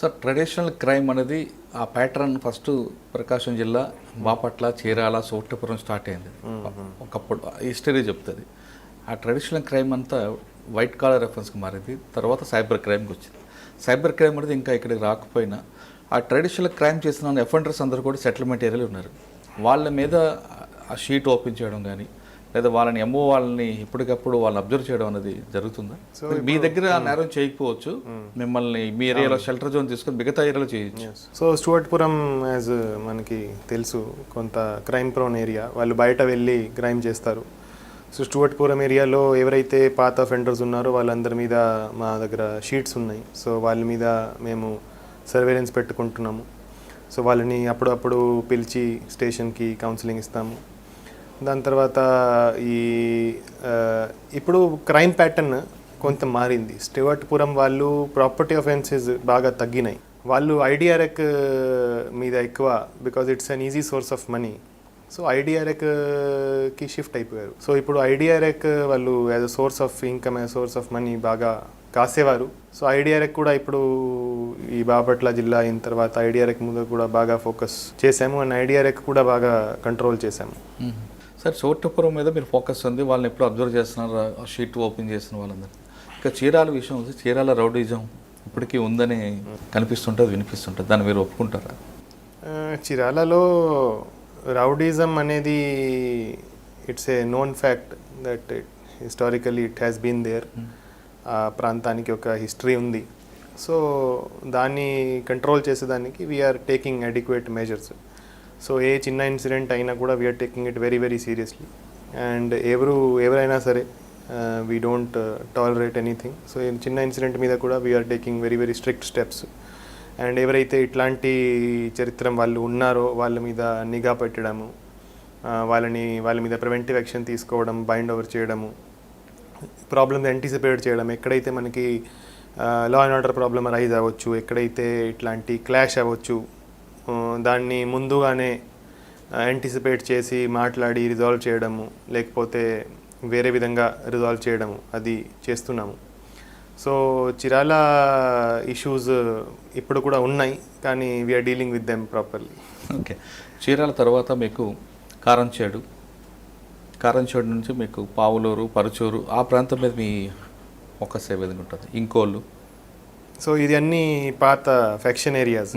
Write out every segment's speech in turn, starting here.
Sir traditional crime అనేది ఆ pattern first ప్రకాశం జిల్లా బాపట్ల చీరాల సోట్టపురం స్టార్ట్ అయింది. ఒకప్పుడు హిస్టరీ చెప్తుంది. ఆ ట్రెడిషనల్ క్రైమ్ అంతా వైట్ కాలర్ రెఫరెన్స్కి మారింది. తర్వాత సైబర్ క్రైమ్కి వచ్చింది. సైబర్ క్రైమ్ అనేది ఇంకా ఇక్కడికి రాకపోయినా ఆ ట్రెడిషనల్ క్రైమ్ చేసిన ఎఫెండర్స్ అందరూ కూడా సెటిల్మెంట్ ఏరియాలో ఉన్నారు. వాళ్ళ మీద ఆ షీట్ ఓపెన్ చేయడం కానీ లేదా వాళ్ళని ఎంఓ వాళ్ళని ఎప్పటికప్పుడు వాళ్ళని అబ్జర్వ్ చేయడం అనేది జరుగుతుందా? మీ దగ్గర నేరం చేయకపోవచ్చు. మిమ్మల్ని మీ ఏరియాలో షెల్టర్ జోన్ తీసుకొని మిగతా ఏరియాలో చేయొచ్చు. సో స్టూవర్ట్పురం యాజ్ మనకి తెలుసు కొంత క్రైమ్ ప్రోన్ ఏరియా వాళ్ళు బయట వెళ్ళి క్రైమ్ చేస్తారు. సో స్టూవర్ట్పురం ఏరియాలో ఎవరైతే పాత అఫెండర్స్ ఉన్నారో వాళ్ళందరి మీద మా దగ్గర షీట్స్ ఉన్నాయి. సో వాళ్ళ మీద మేము సర్వేలెన్స్ పెట్టుకుంటున్నాము. సో వాళ్ళని అప్పుడప్పుడు పిలిచి స్టేషన్కి కౌన్సిలింగ్ ఇస్తాము. దాని తర్వాత ఈ ఇప్పుడు క్రైమ్ ప్యాటర్న్ కొంత మారింది. స్టివర్ట్పురం వాళ్ళు ప్రాపర్టీ అఫెన్సెస్ బాగా తగ్గినాయి. వాళ్ళు ఐడిఆర్ఎక్ మీద ఎక్కువ because it's an easy source of money so ఐడిఆర్ఎక్కి shift అయిపోయారు. సో ఇప్పుడు ఐడిఆర్ఎక్ వాళ్ళు as a source of income as source of money బాగా కాసేవారు. సో ఐడిఆర్ఎక్ కూడా ఇప్పుడు ఈ బాపట్ల జిల్లా అయిన తర్వాత ఐడిఆర్ఎక్ మీద కూడా బాగా ఫోకస్ చేశాము. అండ్ ఐడిఆర్ఎక్ కూడా బాగా కంట్రోల్ చేశాము. సార్ చోటపురం మీద మీరు ఫోకస్ ఉంది వాళ్ళని ఎప్పుడు అబ్జర్వ్ చేస్తున్నారు? ఆ షీట్ ఓపెన్ చేసిన వాళ్ళందరూ ఇంకా చీరాల విషయం వస్తే చీరాల రౌడీజం ఇప్పటికీ ఉందని కనిపిస్తుంటుంది వినిపిస్తుంటుంది. దాన్ని మీరు ఒప్పుకుంటారా? చిరాలలో రౌడీజం అనేది it's a known fact that historically it has been there. ఆ ప్రాంతానికి ఒక హిస్టరీ ఉంది. సో దాన్ని కంట్రోల్ చేసేదానికి we are taking adequate measures so a చిన్న ఇన్సిడెంట్ అయినా కూడా we are taking it very very seriously and ఎవరు ఎవరైనా సరే we don't tolerate anything so చిన్న ఇన్సిడెంట్ మీద కూడా we are taking very very strict steps and ఎవరైతే ఇట్లాంటి చరిత్రం వాళ్ళు ఉన్నారో వాళ్ళ మీద నిఘా పెట్టడము వాళ్ళని వాళ్ళ మీద ప్రివెంటివ్ యాక్షన్ తీసుకోవడం బైండ్ ఓవర్ చేయడము ప్రాబ్లమ్స్ యాంటిసిపేట్ చేయడం ఎక్కడైతే మనకి law and order problem rise అవ్వచ్చు ఎక్కడైతే ఇట్లాంటి క్లాష్ అవ్వచ్చు దాన్ని ముందుగానే యాంటిసిపేట్ చేసి మాట్లాడి రిజాల్వ్ చేయడము లేకపోతే వేరే విధంగా రిజాల్వ్ చేయడము అది చేస్తున్నాము. సో చిరాల ఇష్యూస్ ఇప్పుడు కూడా ఉన్నాయి కానీ we are dealing with them properly okay Chirala తర్వాత మీకు కారంచేడు కారంచేడు నుంచి మీకు పావులూరు పరుచూరు ఆ ప్రాంతం మీద మీ ఒక సేవ విధంగా ఉంటుంది? ఇంకోళ్ళు? సో ఇది అన్ని పాత ఫ్యాక్షన్ ఏరియాస్.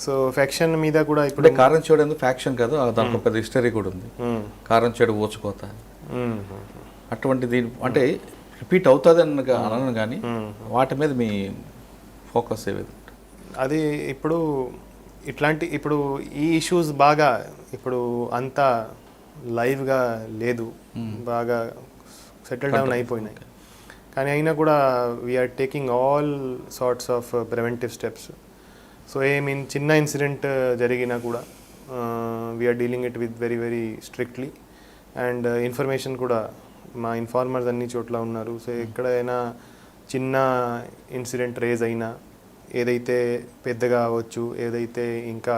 సో ఫ్యాక్షన్ మీద కూడా ఇప్పుడు కారంచేడు ఎందుకు ఫ్యాక్షన్ కాదు? దానికి ఒక హిస్టరీ కూడా ఉంది. మ్మ్. కారంచేడు ఊచుకోత. అటువంటి దీని అంటే రిపీట్ అవుతుంది అని అనను కానీ వాటి మీద మీ ఫోకస్ ఏ విధంగా ఉంటుంది? అది ఇప్పుడు ఇట్లాంటి ఇప్పుడు ఈ ఇష్యూస్ బాగా ఇప్పుడు అంతా లైవ్గా లేదు. బాగా సెటిల్ డౌన్ అయిపోయినాయి. కానీ అయినా కూడా we are taking all sorts of preventive steps so I mean చిన్న ఇన్సిడెంట్ జరిగినా కూడా we are dealing it with very very strictly and information కూడా మా ఇన్ఫార్మర్స్ అన్ని చోట్ల ఉన్నారు. సో ఎక్కడైనా చిన్న ఇన్సిడెంట్ రేజ్ అయినా ఏదైతే పెద్దగా అవ్వచ్చు ఏదైతే ఇంకా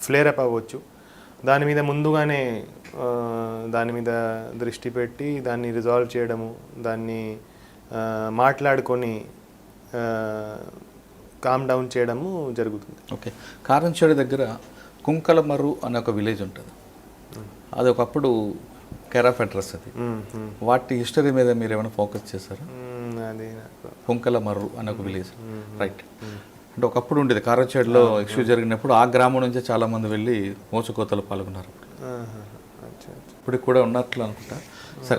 ఫ్లేర్ అప్ అవ్వచ్చు దాని మీద ముందుగానే ఆ, దాని మీద దృష్టి పెట్టి దాన్ని రిజాల్వ్ చేయడము దాన్ని మాట్లాడుకొని కామ్ డౌన్ చేయడము జరుగుతుంది. ఓకే. కారంచేడు దగ్గర కుంకలమర్రు అనే ఒక విలేజ్ ఉంటుంది. అది ఒకప్పుడు కెరాఫ్ అడ్రస్ అది. వాటి హిస్టరీ మీద మీరు ఏమైనా ఫోకస్ చేశారా? అది కుంకలమర్రు అనే ఒక విలేజ్. రైట్ అంటే ఒకప్పుడు ఉండేది. కారంచేడులో ఇష్యూ జరిగినప్పుడు ఆ గ్రామం నుంచే చాలా మంది వెళ్ళి మోసకోతలు పాల్గొన్నారు. ఇప్పుడు కూడా ఉన్నట్లు అనుకుంటా. సరే